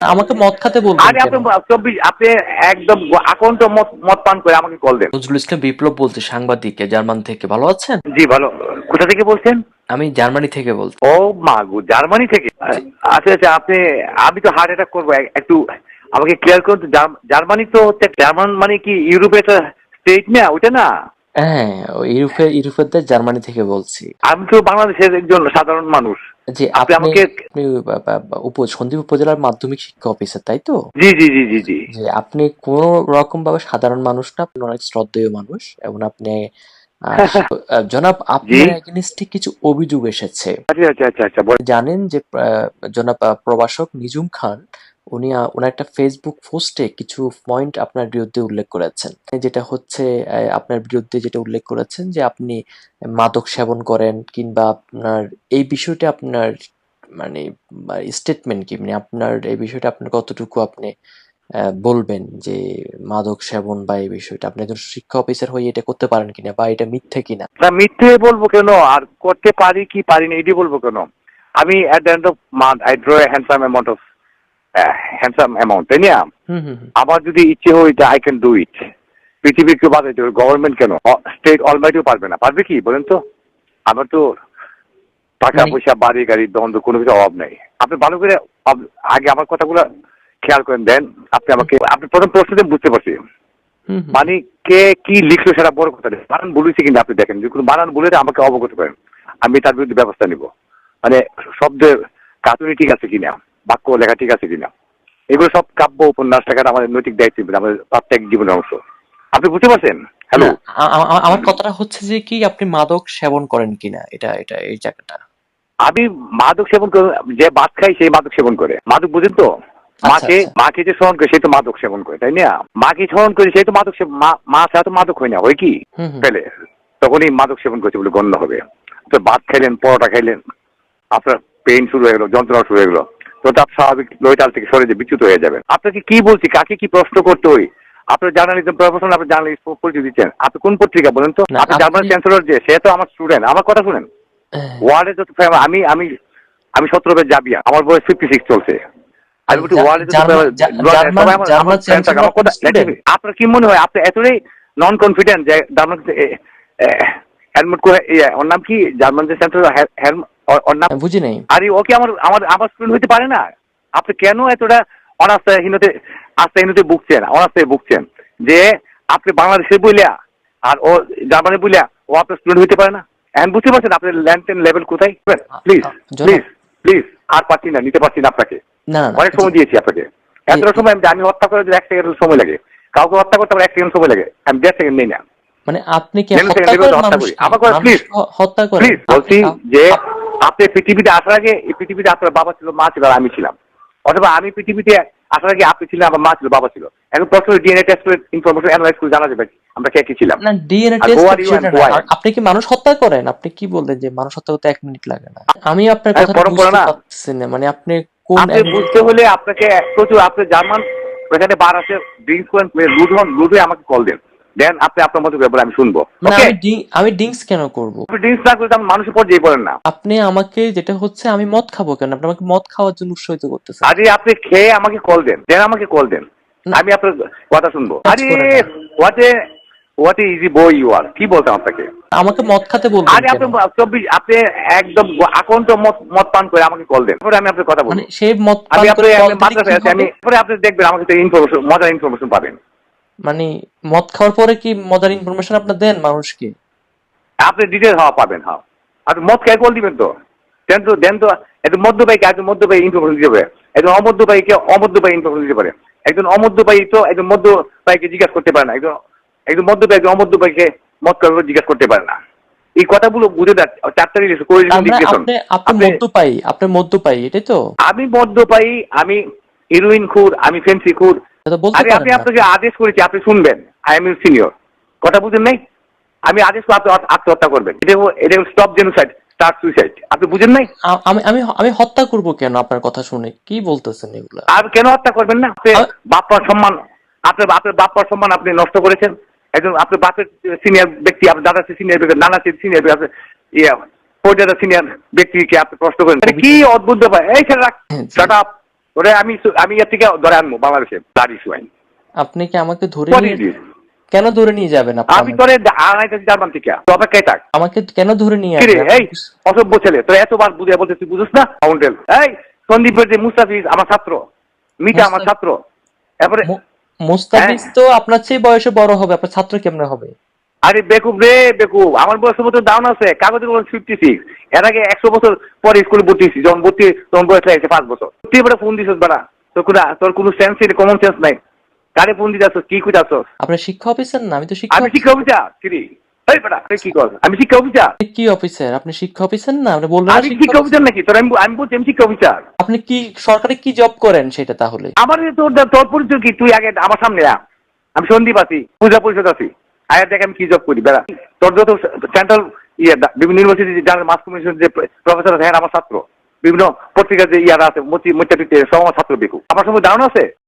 আমাকে মদ খাতে বলবেন আরে আপনি? চব্বিশ আপনি একদম আকণ্ঠ মত মত পান করে আমাকে কল দেন। নজরুল ইসলাম বিপ্লব বলছি সাংবাদিক জার্মান থেকে ভালো আছেন? জি ভালো। কোথা থেকে বলছেন? আমি জার্মানি থেকে বলছি। ও মাগু জার্মানি থেকে? আচ্ছা আচ্ছা আপনি আমি তো হার্ট অ্যাটাক করব। একটু আমাকে ক্লিয়ার করুন জার্মানি তো হচ্ছে জার্মান মানে কি ইউরোপের একটা স্টেট না ওটা না? হ্যাঁ ইউরোপে ইউরোপের জার্মানি থেকে বলছি। আমি তো বাংলাদেশের একজন সাধারণ মানুষ। যে আপনি আমাকে- উপ সন্দীপ উপজেলার মাধ্যমিক শিক্ষা অফিসার তাই তো? জি জি জি জি জি। আপনি কোন রকম ভাবে সাধারণ মানুষ না আপনি অনেক শ্রদ্ধেয় মানুষ এবং আপনি জনাব আপনার এগেনিস্টে কিছু অভিযোগ এসেছে। আচ্ছা আচ্ছা আচ্ছা। জানেন যে জনাব প্রভাষক নিজুম খান উনি ওনার একটা ফেসবুক পোস্টে কিছু পয়েন্ট আপনার বিরুদ্ধে উল্লেখ করেছেন। যেটা হচ্ছে আপনার বিরুদ্ধে যেটা উল্লেখ করেছেন যে আপনি মাদক সেবন করেন কিংবা আপনার এই বিষয়টা আপনার মানে স্টেটমেন্ট কি? মানে আপনার এই বিষয়টা আপনার কতটুকু আপনি বলবেন যে মাদক সেবন বা এই বিষয়টা? আপনি একজন শিক্ষা অফিসার হয়ে এটা করতে পারেন কিনা বা এটা মিথ্যে কিনা? না, মিথ্যে বলব কেন? আর করতে পারি কি পারি না, এটি বলব কেন? আমি at the end of month I draw handsome amount of handsome amount তাই না। আমার যদি ইচ্ছে হয় আই ক্যান ডু ইট পৃথিবীর কেউ বাধাইতে হবে গভর্নমেন্ট কেন? স্টেট অলমাইটিও পারবে না। পারবে কি বলেন তো? আমার তো টাকা মানে- পয়সা বাড়ি গাড়ি দ্বন্দ্ব কোনো কিছু অভাব নেই। আপনি ভালো করে আগে আমার কথাগুলো খেয়াল করেন দেন আপনি আমাকে আপনি প্রথম প্রশ্নতে বুঝতে পারছি। মানে কে কি লিখলো সেটা বড় কথা নেই বানান বলেছি কিন্তু আপনি দেখেন। যে কোনো বানান বলে আমাকে অবগত করেন। আমি তার বিরুদ্ধে ব্যবস্থা নিব। মানে শব্দের কাতুনি ঠিক আছে কিনা? বাক্য লেখা ঠিক আছে কিনা? এগুলো সব কাব্য উপন্যাস লেখাটা আমাদের নৈতিক দায়িত্ব আমাদের প্রত্যেক জীবনের অংশ। আপনি বুঝতে পারছেন? হ্যালো আমার কথাটা হচ্ছে যে কি আপনি মাদক সেবন করেন কিনা? এটা এটা এই জায়গাটা। আমি মাদক সেবন যে ভাত খাই সেই মাদক সেবন করে। মাদক বুঝেন তো? মাকে আচ্ছা। মাকে যে স্মরণ করে সে তো মাদক সেবন করে তাই না? মাকে স্মরণ করে সে তো মাদক মা- ছাড়া তো মাদক হয় না হয় কি। পেলে তখনই মাদক সেবন করছে বলে গণ্য হবে। তো ভাত খাইলেন পরোটা খাইলেন আপনার পেইন শুরু হয়ে গেলো যন্ত্রণা শুরু হয়ে গেলো। তো তার স্বাভাবিক লয়টাল থেকে সরে যে বিচ্যুত হয়ে যাবেন। আপনাকে কি বলছি? কাকে কি প্রশ্ন করতে হয়? আপনার জার্নালিজম প্রফেশন আপনি জার্নালিস্ট পরিচয় দিচ্ছেন। আপনি কোন পত্রিকা বলেন তো? আপনি জার্মান চ্যান্সেলর যে সে তো আমার স্টুডেন্ট আমার কথা শুনেন। ওয়ার্ল্ডে যত আমি আমি আমি সতেরো বের যাবিয়া আমার বয়স ফিফটি সিক্স চলছে। আমি বলছি। আপনার কি মনে হয়? আপনি এতটাই নন কনফিডেন্ট যে জার্মান হেলমেট করে ইয়ে, ওর নাম কি? জার্মান যে সেন্টার বুঝি নাই। আরে ও কি আমার আমার আমার স্টুডেন্ট হইতে পারে না? আপনি কেন এতটা অনাস্থাহীনতে আস্থাহীনতে ভুগছেন অনাস্থায় ভুগছেন? যে আপনি বাংলাদেশে বইলা আর ও জার্মানি বইলা ও আপনার স্টুডেন্ট হইতে পারে না? এখন বুঝতে পারছেন আপনার ল্যান্ড লেভেল কোথায়? প্লিজ প্লিজ প্লিজ আর পাচ্ছি না নিতে পারছি না আপনাকে। অনেক সময় দিয়েছি আপনাকে। এতটা সময় আমি আমি হত্যা করে এক সেকেন্ড সময় লাগে। কাউকে হত্যা করতে আমার এক সেকেন্ড সময় লাগে আমি দেড় সেকেন্ড নেই না। মানে আপনি কি হত্যা করেন হত্যা করেন। প্লিজ বলছি যে আপনি পৃথিবীতে আসার আগে এই পৃথিবীতে আপনার বাবা ছিল মা ছিল আর আমি ছিলাম। অথবা আমি পৃথিবীতে আসার আগে আপনি ছিলেন আমার মা ছিল বাবা ছিল। এখন প্রশ্ন ডিএনএ টেস্ট করে ইনফরমেশন অ্যানালাইজ করে জানা যাবে আমরা কে কি ছিলাম। না ডিএনএ টেস্ট? আপনি কি মানুষ হত্যা করেন? আপনি কি বললেন যে মানুষ হত্যা করতে এক মিনিট লাগে না? আমি আপনার কথা বুঝতে পারছি না। মানে আপনি কোন আপনি বুঝতে হলে আপনাকে প্রচুর আপনি জার্মান ওখানে বার আছে ড্রিঙ্কস করেন লুড হন লুড হয়ে আমাকে কল দেন। দেন আপনি আপনার মতো ব্যাপারে আমি শুনব। মানে ওকে আমি ড্রিঙ্কস কেন করব? আপনি ড্রিঙ্কস না করে আপনি মানুষের পর্যায়ে পড়েন না। আপনি আমাকে যেটা হচ্ছে আমি মদ খাব কেন? আপনি আমাকে মদ খাওয়ার জন্য উৎসাহিত করতেছেন। আরে আপনি খেয়ে আমাকে কল দেন। দেন আমাকে কল দেন। আমি আপনার কথা শুনব। আরে করে না। What a what easy boy you are কি বলতাম আপনাকে? আমাকে মদ খাতে বলবেন আরে আপনি চব্বিশ আপনি একদম আকণ্ঠ মত মত পান করে আমাকে কল দেন। পরে আমি আপনার কথা মানে বলব সেই মদ পান আমি করে আপনি আমি আপনি দেখবেন আমাকে তো ইনফরমেশন মজার ইনফরমেশন পাবেন। মানে মদ খাওয়ার পরে কি মজার ইনফরমেশন আপনি দেন মানুষকে? আপনি ডিটেল হওয়া পাবেন হ্যাঁ। আপনি মদ খেয়ে কল দিবেন তো। দেন তো দেন তো একজন মধ্যবাহীকে একজন মধ্যবাহী ইনফরমেশন দিতে পারে। একজন অমধ্যবাহীকে অমধ্যবাহী ইনফরমেশন দিতে পারে। একজন অমধ্যবাহী তো একজন মধ্যবাহীকে জিজ্ঞাসা করতে পারে না। একজন একজন মধ্যবাহী একজন অমধ্যবাহীকে মদ খাওয়ার জিজ্ঞাসা করতে পারে না। এই কথাগুলো বুঝে দেন চারটা রিলেশন করে তার মানে রিলেশন আপনি মদ্যপায়ী আপনি মদ্যপায়ী এটাই তো। আমি মদ্যপায়ী আমি হিরোইন খুর আমি ফেন্সি খুর আরে আমি আপনাকে আদেশ করেছি আপনি শুনবেন। আই এম সিনিয়র কথা বুঝেন নাই? আমি আদেশ আপনি আত্মহত্যা করবেন। এটা এটা স্টপ জেনোসাইড স্টার্ট সুইসাইড আপনি বুঝেন নাই? আমি আমি আমি হত্যা করব কেন আপনার কথা শুনে? কি বলতেছেন এগুলা? আর কেন হত্যা করবেন না? আপনি বাপ্পার সম্মান আপনার আপনার বাপ্পার সম্মান আপনি নষ্ট করেছেন। একজন আপনার বাপের সিনিয়র ব্যক্তি আপনার দাদা সিনিয়র ব্যক্তি নানা সিনিয়র ব্যক্তি ইয়ে পর্যাদা সিনিয়র ব্যক্তিকে আপনি প্রশ্ন করেন। কি অদ্ভুত ব্যাপার। এই ছেলে রাখ হ্যাঁ, ওরে আমি আমি এর থেকে ধরে আনব বাংলাদেশে দাঁড়ি শুয়াইন আপনি কি আমাকে ধরে? কেন ধরে নিয়ে যাবেন আমি? তোরে আনাইতেছি জার্মান থেকে। তো অপেক্ষায় থাক। আমাকে কেন ধরে নিয়ে আসবেন? এই অসভ্য ছেলে তোরা এতবার বুঝে বলতে তুই বুঝিস না? কাউন্টেল এই সন্দীপের যে মুস্তাফিজ আমার ছাত্র মিটা আমার ছাত্র এরপরে মুস্তাফিজ হ্যাঁ। তো আপনার চেয়ে বয়সে বড় হবে আপনার ছাত্র কেমনে হবে? আরে বেকুব রে বেকুব আমার বয়সের মতো ডাউন আছে কাগজে বলুন ফিফটি সিক্স এর আগে একশো বছর পরে স্কুলে ভর্তি হয়েছি যখন ভর্তি তখন বয়স লাগছে পাঁচ বছর। তুই এবারে ফোন দিছিস বেড়া তোর কোনো তোর কোনো সেন্স নেই কমন সেন্স নাই। কারে ফোন দিতে আসছ কি কইতে আসছ আপনার শিক্ষা অফিসার না আমি তো শিক্ষা আমি শিক্ষা অফিসার কিরি এই বেড়া তুই কি কর আমি শিক্ষা অফিসার কি অফিসার আপনি শিক্ষা অফিসার না? আপনি বললেন আমি শিক্ষা অফিসার। অফিসার নাকি? তোর আমি আমি বলছি আমি শিক্ষা অফিসার আপনি কি সরকারি কি জব করেন সেটা তাহলে? আমার তোর তোর পরিচয় কি? তুই আগে আমার সামনে আ আমি সন্দীপ আছি পূজা পরিষদ আছি। আয়ার দেখে আমি কি জব করি, বেড়া। তোর যত সেন্ট্রাল ইয়ে বিভিন্ন ইউনিভার্সিটি জানাল মাস কমিশন যে প্রফেসর হ্যাঁ আমার ছাত্র। বিভিন্ন পত্রিকার যে ইয়ারা আছে সব আমার ছাত্র বেকু আমার সঙ্গে ধারণা আছে?